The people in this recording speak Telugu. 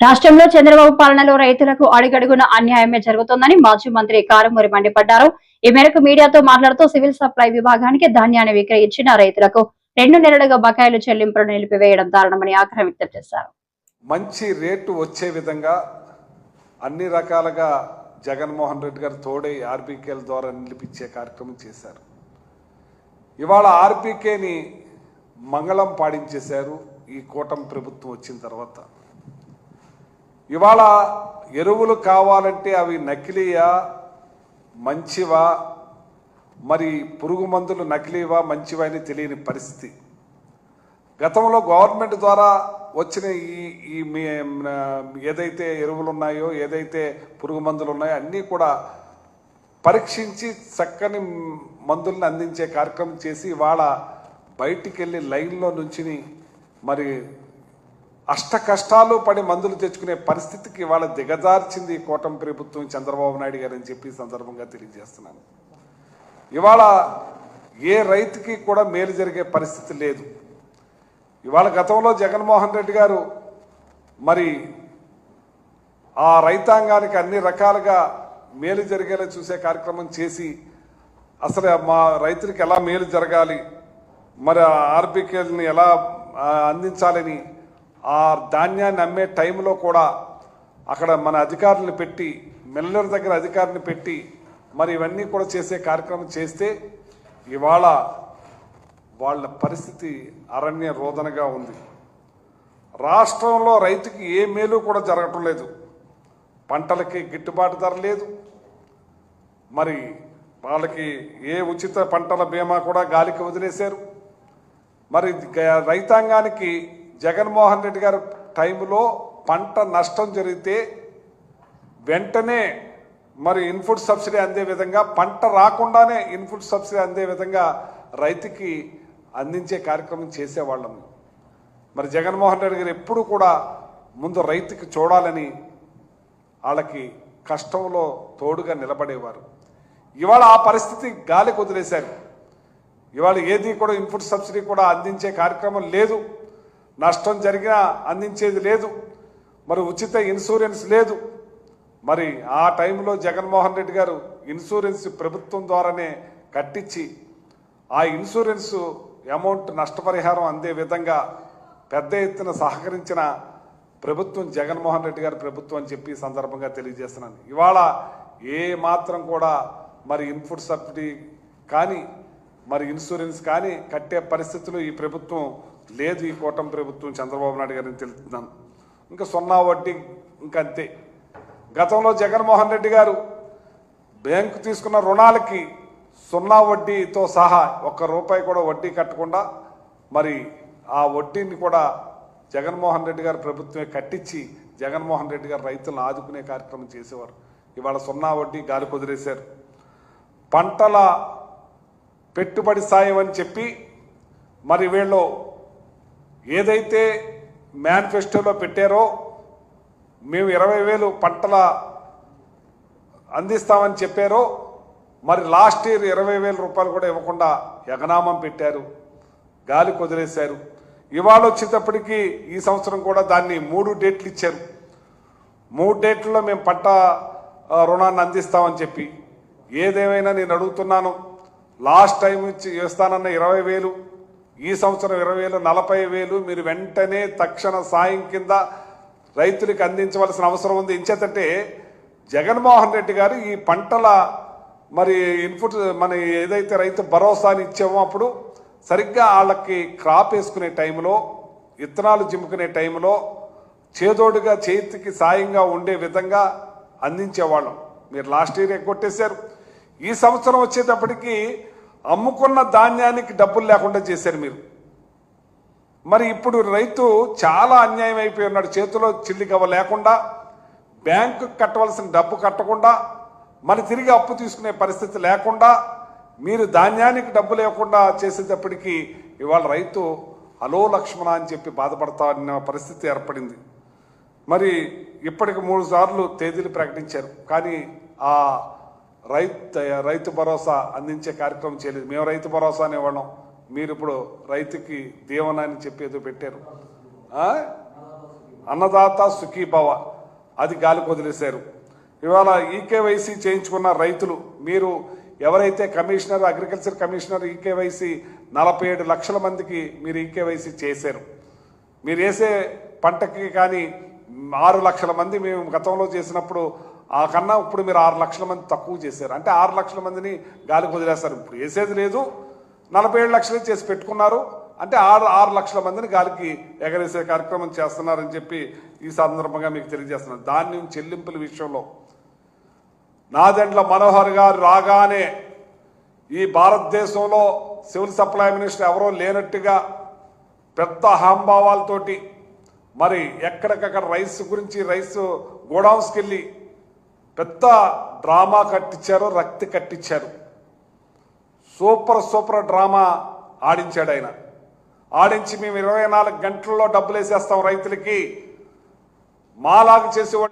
రాష్ట్రంలో చంద్రబాబు పాలనలో రైతులకు అడుగడుగున అన్యాయమే జరుగుతోందని మాజీ మంత్రి కారుమూరి మండిపడ్డారు. ఈ మేరకు మీడియాతో మాట్లాడుతూ సివిల్ సప్లై విభాగానికి ధాన్యాన్ని విక్రయించిన రైతులకు రెండు నెలలుగా బకాయిలు చెల్లింపులను నిలిపివేయడం దారుణమని ఆగ్రహం వ్యక్తం చేశారు. మంచి రేటు వచ్చే విధంగా అన్ని రకాలుగా జగన్మోహన్ రెడ్డి గారు తోడే ఆర్బీకేల ద్వారా నిలిపించే కార్యక్రమం చేశారు. ఇవాళ ఆర్బీకేని మంగళం పాడించేశారు ఈ కూటమి ప్రభుత్వం వచ్చిన తర్వాత. ఇవాళ ఎరువులు కావాలంటే అవి నకిలీయా? మంచివా? మరి పురుగు మందులు నకిలీవా? మంచివా అని తెలియని పరిస్థితి. గతంలో గవర్నమెంట్ ద్వారా వచ్చిన ఈ ఈ ఏదైతే ఎరువులు ఉన్నాయో ఏదైతే పురుగు మందులు ఉన్నాయో అన్నీ కూడా పరీక్షించి చక్కని మందుల్ని అందించే కార్యక్రమం చేసి ఇవాళ బయటికి వెళ్ళి లైన్లో నుంచి మరి అష్ట కష్టాలు పడి మందులు తెచ్చుకునే పరిస్థితికి ఇవాళ దిగజార్చింది ఈ కూటమి ప్రభుత్వం చంద్రబాబు నాయుడు గారు అని చెప్పి సందర్భంగా తెలియజేస్తున్నాను. ఇవాళ ఏ రైతుకి కూడా మేలు జరిగే పరిస్థితి లేదు. ఇవాళ గతంలో జగన్మోహన్ రెడ్డి గారు మరి ఆ రైతాంగానికి అన్ని రకాలుగా మేలు జరిగేలా చూసే కార్యక్రమం చేసి అసలు మా రైతులకి ఎలా మేలు జరగాలి మరి ఆర్బికేల్ని ఎలా అందించాలని ఆ ధాన్యాన్ని అమ్మే టైంలో కూడా అక్కడ మన అధికారులను పెట్టి మిల్లర్ దగ్గర అధికారిని పెట్టి మరి ఇవన్నీ కూడా చేసే కార్యక్రమం చేస్తే ఇవాళ వాళ్ళ పరిస్థితి అరణ్య రోదనగా ఉంది. రాష్ట్రంలో రైతుకి ఏ మేలు కూడా జరగటం లేదు. పంటలకి గిట్టుబాటు ధర లేదు. మరి వాళ్ళకి ఏ ఉచిత పంటల బీమా కూడా గాలికి వదిలేశారు. మరి గ- రైతాంగానికి జగన్మోహన్ రెడ్డి గారి టైంలో పంట నష్టం జరిగితే వెంటనే మరి ఇన్పుట్ సబ్సిడీ అందే విధంగా పంట రాకుండానే ఇన్పుట్ సబ్సిడీ అందే విధంగా రైతుకి అందించే కార్యక్రమం చేసేవాళ్ళం. మరి జగన్మోహన్ రెడ్డి గారు ఎప్పుడు కూడా ముందు రైతుకి చూడాలని వాళ్ళకి కష్టంలో తోడుగా నిలబడేవారు. ఇవాళ ఆ పరిస్థితి గాలికి వదిలేశారు. ఇవాళ ఏది కూడా ఇన్పుట్ సబ్సిడీ కూడా అందించే కార్యక్రమం లేదు. నష్టం జరిగినా అందించేది లేదు. మరి ఉచిత ఇన్సూరెన్స్ లేదు. మరి ఆ టైంలో జగన్మోహన్ రెడ్డి గారు ఇన్సూరెన్స్ ప్రభుత్వం ద్వారానే కట్టించి ఆ ఇన్సూరెన్స్ అమౌంట్ నష్టపరిహారం అందే విధంగా పెద్ద ఎత్తున సహకరించిన ప్రభుత్వం జగన్మోహన్ రెడ్డి గారి ప్రభుత్వం అని చెప్పి సందర్భంగా తెలియజేస్తున్నాను. ఇవాళ ఏ మాత్రం కూడా మరి ఇన్పుట్ సబ్సిడీ కానీ మరి ఇన్సూరెన్స్ కానీ కట్టే పరిస్థితులు ఈ ప్రభుత్వం లేదు ఈ కూటమి ప్రభుత్వం చంద్రబాబు నాయుడు గారిని తెలుపుతున్నాను. ఇంకా సున్నా వడ్డీ ఇంకా అంతే. గతంలో జగన్మోహన్ రెడ్డి గారు బ్యాంకు తీసుకున్న రుణాలకి సున్నా వడ్డీతో సహా ఒక్క రూపాయి కూడా వడ్డీ కట్టకుండా మరి ఆ వడ్డీని కూడా జగన్మోహన్ రెడ్డి గారు ప్రభుత్వమే కట్టించి జగన్మోహన్ రెడ్డి గారు రైతులను ఆదుకునే కార్యక్రమం చేసేవారు. ఇవాళ సున్నా వడ్డీ గాలి కుదిరేశారు. పంటల పెట్టుబడి సాయం అని చెప్పి మరి వీళ్ళు ఏదైతే మేనిఫెస్టోలో పెట్టారో మేము ఇరవై వేలు పంటల అందిస్తామని చెప్పారో మరి లాస్ట్ ఇయర్ ఇరవై వేల రూపాయలు కూడా ఇవ్వకుండా ఎగనామం పెట్టారు గాలి కుదిరేశారు ఇవాళ వచ్చేటప్పటికి ఈ సంవత్సరం కూడా దాన్ని మూడు డేట్లు ఇచ్చారు. మూడు డేట్లలో మేము పంట రుణాన్ని అందిస్తామని చెప్పి. ఏదేమైనా నేను అడుగుతున్నాను లాస్ట్ టైం ఇచ్చి ఇస్తానన్న ఇరవై వేలు ఈ సంవత్సరం ఇరవై వేలు నలభై వేలు మీరు వెంటనే తక్షణ సాయం కింద రైతులకు అందించవలసిన అవసరం ఉంది. ఇంచేతంటే జగన్మోహన్ రెడ్డి గారు ఈ పంటల మరి ఇన్పుట్ మన ఏదైతే రైతు భరోసాని ఇచ్చామో అప్పుడు సరిగ్గా వాళ్ళకి క్రాప్ వేసుకునే టైంలో విత్తనాలు జిమ్ముకునే టైంలో చేదోడుగా చేతికి సాయంగా ఉండే విధంగా అందించేవాళ్ళం. మీరు లాస్ట్ ఇయర్ ఎగ్గొట్టేశారు. ఈ సంవత్సరం వచ్చేటప్పటికి అమ్ముకున్న ధాన్యానికి డబ్బులు లేకుండా చేశారు మీరు. మరి ఇప్పుడు రైతు చాలా అన్యాయం అయిపోయి ఉన్నాడు. చేతిలో చిల్లిగవ్వ లేకుండా బ్యాంకు కట్టవలసిన డబ్బు కట్టకుండా మరి తిరిగి అప్పు తీసుకునే పరిస్థితి లేకుండా మీరు ధాన్యానికి డబ్బు లేకుండా చేసేటప్పటికీ ఇవాళ రైతు అలో లక్ష్మణ అని చెప్పి బాధపడతా అన్న పరిస్థితి ఏర్పడింది. మరి ఇప్పటికి మూడు సార్లు తేదీలు ప్రకటించారు. కానీ ఆ రైతు రైతు భరోసా అందించే కార్యక్రమం చేయలేదు. మేము రైతు భరోసా అనేవాళ్ళం. మీరు ఇప్పుడు రైతుకి దీవెన అని చెప్పేదో పెట్టారు. అన్నదాత సుఖీభవ అది గాలికి వదిలేశారు. ఇవాళ ఈకేవైసీ చేయించుకున్న రైతులు మీరు ఎవరైతే కమిషనర్ అగ్రికల్చర్ కమిషనర్ ఈకేవైసీ నలభై ఏడు లక్షల మందికి మీరు ఈకేవైసీ చేశారు. మీరు వేసే పంటకి కానీ ఆరు లక్షల మంది మేము గతంలో చేసినప్పుడు ఆ కన్నా ఇప్పుడు మీరు ఆరు లక్షల మంది తక్కువ చేశారు. అంటే ఆరు లక్షల మందిని గాలికి వదిలేస్తారు. ఇప్పుడు వేసేది లేదు. నలభై ఏడు లక్షలే చేసి పెట్టుకున్నారు. అంటే ఆరు ఆరు లక్షల మందిని గాలికి ఎగరేసే కార్యక్రమం చేస్తున్నారని చెప్పి ఈ సందర్భంగా మీకు తెలియజేస్తున్నారు ధాన్యం చెల్లింపుల విషయంలో నాదెండ్ల మనోహర్ గారు రాగానే ఈ భారతదేశంలో సివిల్ సప్లై మినిస్టర్ ఎవరో లేనట్టుగా పెద్ద హాంభావాలతోటి మరి ఎక్కడికక్కడ రైస్ గురించి రైస్ గోడౌన్స్కి వెళ్ళి పెద్ద డ్రామా కట్టించారు రక్తి కట్టించారు. సూపర్ సూపర్ డ్రామా ఆడించాడు ఆయన. ఆడించి మేము ఇరవై నాలుగు గంటల్లో డబ్బులు వేసేస్తాం రైతులకి. మాలాగా చేసేవాడు